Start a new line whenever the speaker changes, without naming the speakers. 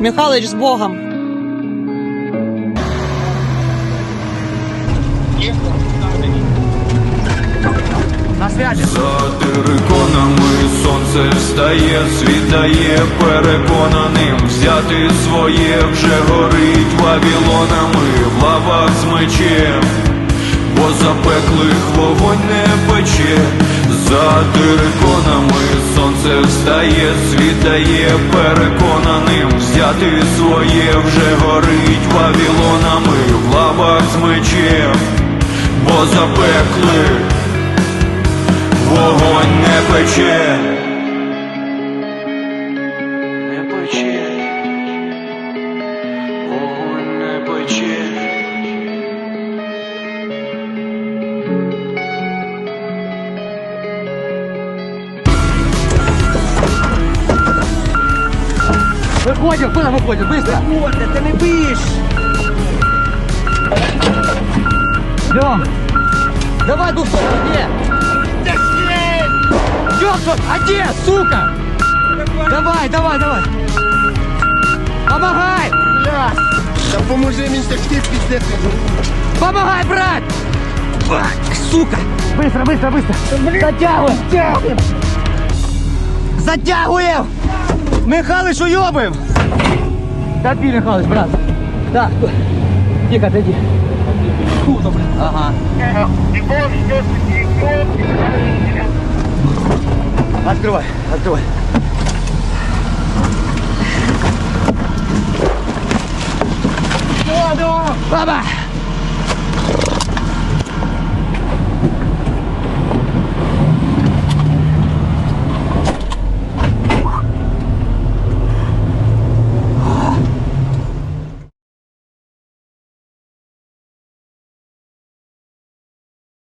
Михайлович з Богом.
На связи.
За териконами сонце встає, світає переконаним взяти своє вже горить вавілонами в лавах з мечем, бо запеклих вогонь не пече, за териконами сонце встає, світає переконаним взяти своє вже горить вавілонами в лавах з мечем, бо запеклих Вогонь не пече,
Выходим, куда выходим? Быстро. Вот, ты не бишь. Идем. Давай, Дубсон, где? Ёпта, а где, сука? Давай, давай, давай. Помогай. Бля.
Та поможи мені такий піздець.
Помогай, брат! Сука! Быстро, быстро, быстро! Затягуем! Затягуем! Затягуем! Михалыч, уебаем! Топи, Михалыч, брат! Так, тихо, отойди. Куда, блин? Ага. Открывай, открывай. Баба!